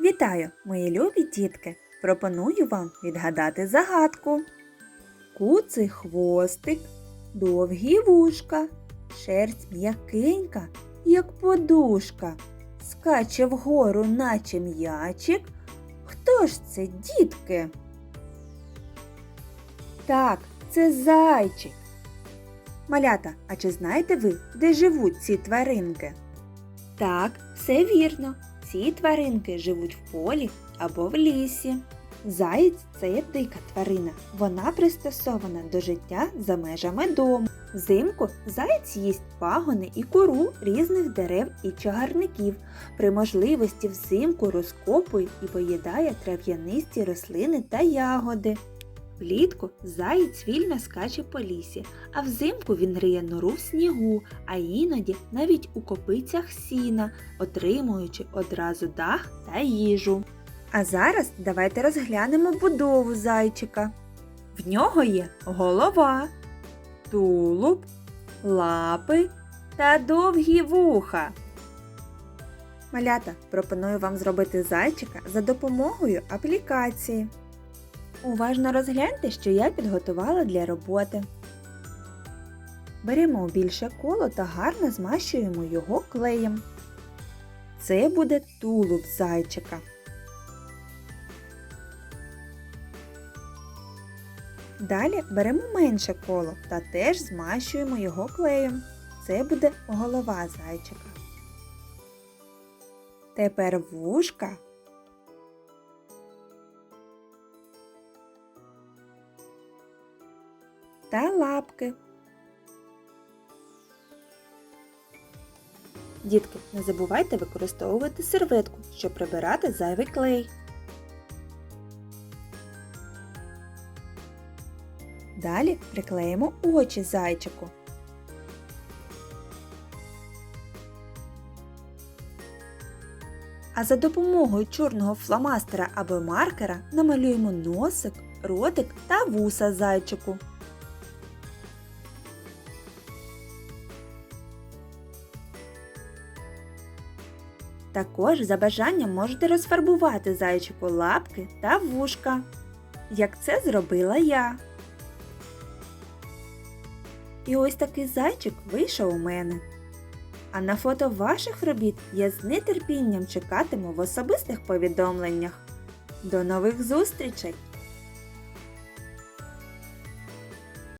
Вітаю, мої любі дітки! Пропоную вам відгадати загадку. Куций хвостик, довгі вушка, шерсть м'якенька, як подушка, скаче вгору, наче м'ячик. Хто ж це, дітки? Так, це зайчик. Малята, а чи знаєте ви, де живуть ці тваринки? Так, все вірно. Ці тваринки живуть в полі або в лісі. Заєць це є дика тварина. Вона пристосована до життя за межами дому. Взимку заєць їсть пагони і кору різних дерев і чагарників. При можливості взимку розкопує і поїдає трав'янисті рослини та ягоди. Влітку заєць вільно скаче по лісі, а взимку він риє нору в снігу, а іноді навіть у копицях сіна, отримуючи одразу дах та їжу. А зараз давайте розглянемо будову зайчика. В нього є голова, тулуб, лапи та довгі вуха. Малята, пропоную вам зробити зайчика за допомогою аплікації. Уважно розгляньте, що я підготувала для роботи. Беремо більше коло та гарно змащуємо його клеєм. Це буде тулуб зайчика. Далі беремо менше коло та теж змащуємо його клеєм. Це буде голова зайчика. Тепер вушка. Та лапки. Дітки, не забувайте використовувати серветку, щоб прибирати зайвий клей. Далі приклеїмо очі зайчику. А за допомогою чорного фломастера або маркера намалюємо носик, ротик та вуса зайчику. Також за бажанням можете розфарбувати зайчику лапки та вушка, як це зробила я. І ось такий зайчик вийшов у мене. А на фото ваших робіт я з нетерпінням чекатиму в особистих повідомленнях. До нових зустрічей!